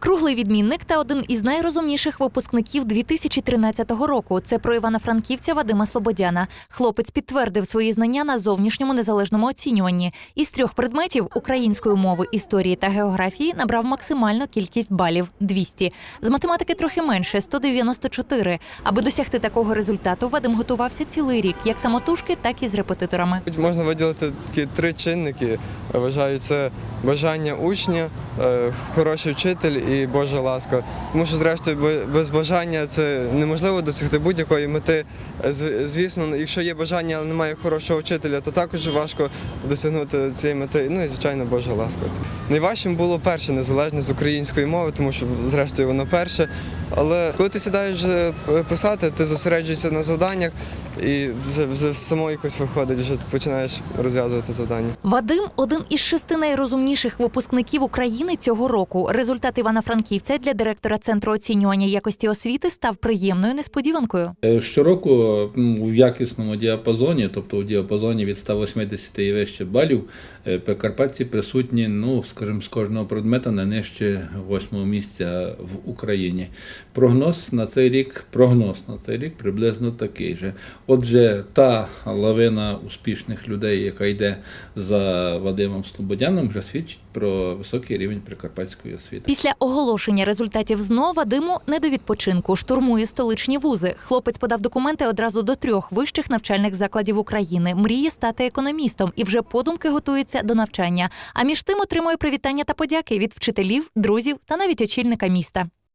Круглий відмінник та один із найрозумніших випускників 2013 року. Це про івано-франківця Вадима Слободяна. Хлопець підтвердив свої знання на зовнішньому незалежному оцінюванні. Із трьох предметів української мови, історії та географії набрав максимальну кількість балів 200. З математики трохи менше 194. Аби досягти такого результату, Вадим готувався цілий рік, як самотужки, так і з репетиторами. Можна виділити такі три чинники. Вважаю, це бажання учня, е, хороший вчитель і Божа ласка. Тому що, зрештою, без бажання це неможливо досягти будь-якої мети. Звісно, якщо є бажання, але немає хорошого вчителя, то також важко досягнути цієї мети. Ну і звичайно, Божа ласка. Найважчим було перше незалежне з української мови, тому що зрештою воно перше. Але коли ти сідаєш е, писати, ти зосереджуєшся на завданнях і вже, вже само якось виходить, вже починаєш розв'язувати завдання. Вадим один із шести найрозумніших випускників України цього року. Результат Івана-Франківця для директора центру оцінювання якості освіти став приємною несподіванкою. Е, Щороку в якісному діапазоні, тобто у діапазоні від 180 і вище балів, е, прикарпатці присутні, ну, скажімо, з кожного предмета не нижче восьмого місця в Україні. Прогноз на цей рік, прогноз на цей рік приблизно такий же. Отже, та лавина успішних людей, яка йде за Вадимом Слободяном, вже свідчить про високий рівень прикарпатської освіти. Після оголошення результатів ЗНО Вадиму не до відпочинку штурмує столичні вузи. Хлопець подав документи одразу до трьох вищих навчальних закладів України. Мріє стати економістом і вже подумки готується до навчання. А між тим отримує привітання та подяки від вчителів, друзів та навіть очільника міста.